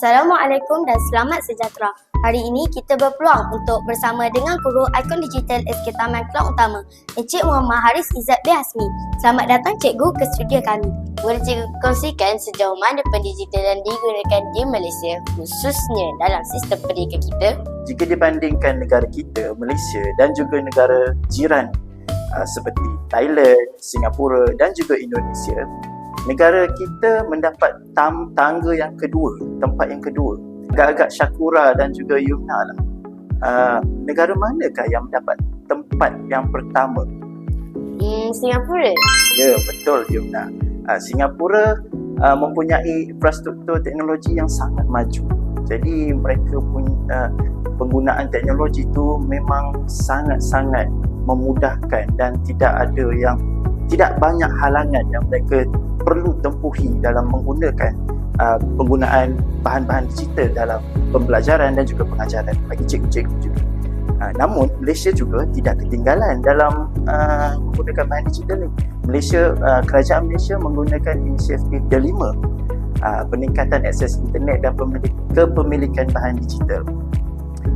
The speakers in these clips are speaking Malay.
Assalamualaikum dan selamat sejahtera. Hari ini kita berpeluang untuk bersama dengan guru ikon digital SK Taman Kelang Utama, Encik Muhammad Haris Izzat B. Hasmi. Selamat datang cikgu ke studio kami. Boleh cikgu kongsikan sejauh mana pendigitalan digunakan di Malaysia khususnya dalam sistem pendidikan kita? Jika dibandingkan negara kita, Malaysia dan juga negara jiran uh, seperti Thailand, Singapura dan juga Indonesia, negara kita mendapat tam, tangga yang kedua, tempat yang kedua. Agak-agak Syakura dan juga Yumna lah. Uh, negara manakah yang mendapat tempat yang pertama? Hmm, Singapura. Ya, betul Yumna. Uh, Singapura uh, mempunyai infrastruktur teknologi yang sangat maju. Jadi mereka punya uh, penggunaan teknologi itu memang sangat-sangat memudahkan dan tidak ada yang tidak banyak halangan yang mereka perlu tempuhi dalam menggunakan uh, penggunaan bahan-bahan digital dalam pembelajaran dan juga pengajaran bagi cikgu-cikgu juga. Uh, namun Malaysia juga tidak ketinggalan dalam uh, menggunakan bahan digital ni. Malaysia uh, kerajaan Malaysia menggunakan inisiatif kelima uh, peningkatan akses internet dan pemilik, kepemilikan bahan digital.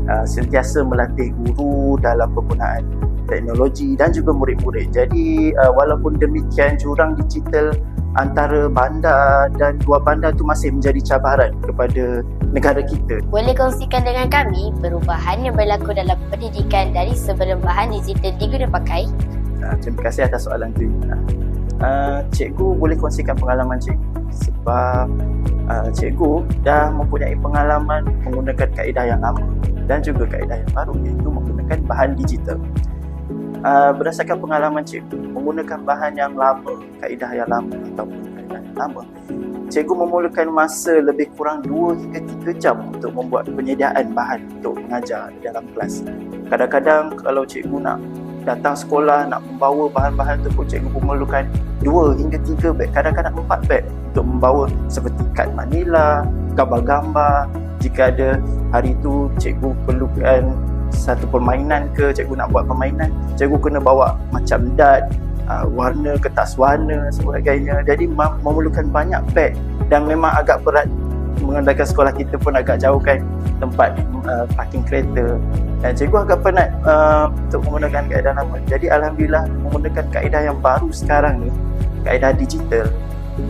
Uh, sentiasa melatih guru dalam penggunaan teknologi dan juga murid-murid. Jadi uh, walaupun demikian jurang digital antara bandar dan luar bandar itu masih menjadi cabaran kepada negara kita. Boleh kongsikan dengan kami perubahan yang berlaku dalam pendidikan dari sebelum bahan digital diguna pakai? Uh, terima kasih atas soalan itu. Uh, cikgu boleh kongsikan pengalaman cikgu sebab uh, cikgu dah mempunyai pengalaman menggunakan kaedah yang lama dan juga kaedah yang baru iaitu menggunakan bahan digital. Uh, berdasarkan pengalaman cikgu menggunakan bahan yang lama, kaedah yang lama ataupun kaedah yang lama, cikgu memerlukan masa lebih kurang 2 hingga 3 jam untuk membuat penyediaan bahan untuk mengajar dalam kelas. Kadang-kadang kalau cikgu nak datang sekolah nak membawa bahan-bahan tu pun cikgu memerlukan 2 hingga 3 beg, kadang-kadang 4 beg untuk membawa seperti kad manila, gambar-gambar. Jika ada hari itu cikgu perlukan satu permainan ke cikgu nak buat permainan cikgu kena bawa macam dart uh, warna kertas warna sebagainya jadi memerlukan banyak pad dan memang agak berat mengandalkan sekolah kita pun agak jauh kan tempat uh, parking kereta. Dan cikgu agak penat uh, untuk menggunakan kaedah lama jadi Alhamdulillah menggunakan kaedah yang baru sekarang ni kaedah digital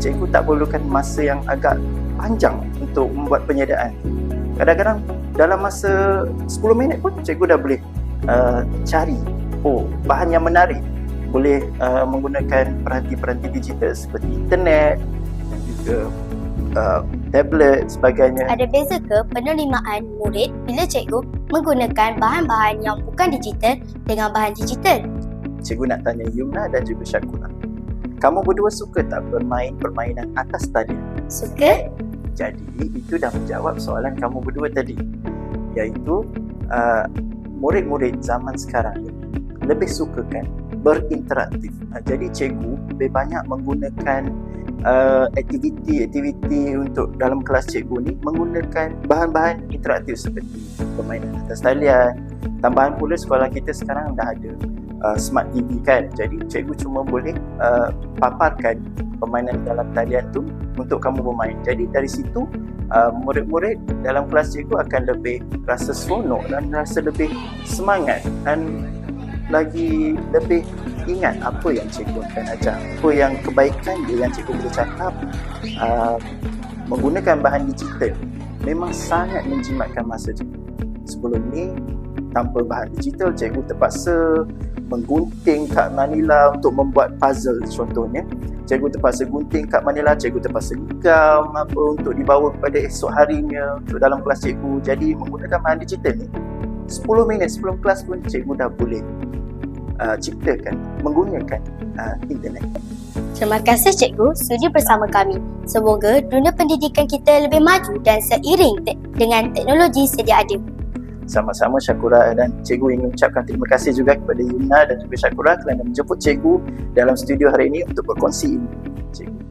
cikgu tak perlukan masa yang agak panjang untuk membuat penyediaan kadang-kadang dalam masa 10 minit pun cikgu dah boleh uh, cari oh bahan yang menarik boleh uh, menggunakan peranti-peranti digital seperti internet dan juga uh, tablet sebagainya Ada beza ke penerimaan murid bila cikgu menggunakan bahan-bahan yang bukan digital dengan bahan digital? cikgu nak tanya Yumna dan juga Syakura kamu berdua suka tak bermain permainan atas talian Suka? Jadi itu dah menjawab soalan kamu berdua tadi iaitu uh, murid-murid zaman sekarang ni lebih sukakan berinteraktif. Uh, jadi cikgu lebih banyak menggunakan uh, aktiviti-aktiviti untuk dalam kelas cikgu ni menggunakan bahan-bahan interaktif seperti permainan atas talian. Tambahan pula sekolah kita sekarang dah ada uh, smart TV kan. Jadi cikgu cuma boleh uh, paparkan permainan dalam talian tu untuk kamu bermain. Jadi dari situ uh, murid-murid dalam kelas cikgu akan lebih rasa seronok dan rasa lebih semangat dan lagi lebih ingat apa yang cikgu akan ajar. Apa yang kebaikan dia yang cikgu boleh cakap uh, menggunakan bahan digital memang sangat menjimatkan masa cikgu. Sebelum ni tanpa bahan digital cikgu terpaksa menggunting kad manila untuk membuat puzzle contohnya cikgu terpaksa gunting kad manila cikgu terpaksa gam apa untuk dibawa kepada esok harinya untuk dalam kelas cikgu jadi menggunakan bahan digital ni 10 minit sebelum kelas pun cikgu dah boleh uh, ciptakan menggunakan uh, internet Terima kasih cikgu sudi bersama kami. Semoga dunia pendidikan kita lebih maju dan seiring te- dengan teknologi sedia ada. Sama-sama Syakura dan cikgu ingin ucapkan terima kasih juga kepada Yuna dan juga Syakura kerana menjemput cikgu dalam studio hari ini untuk berkongsi ilmu cikgu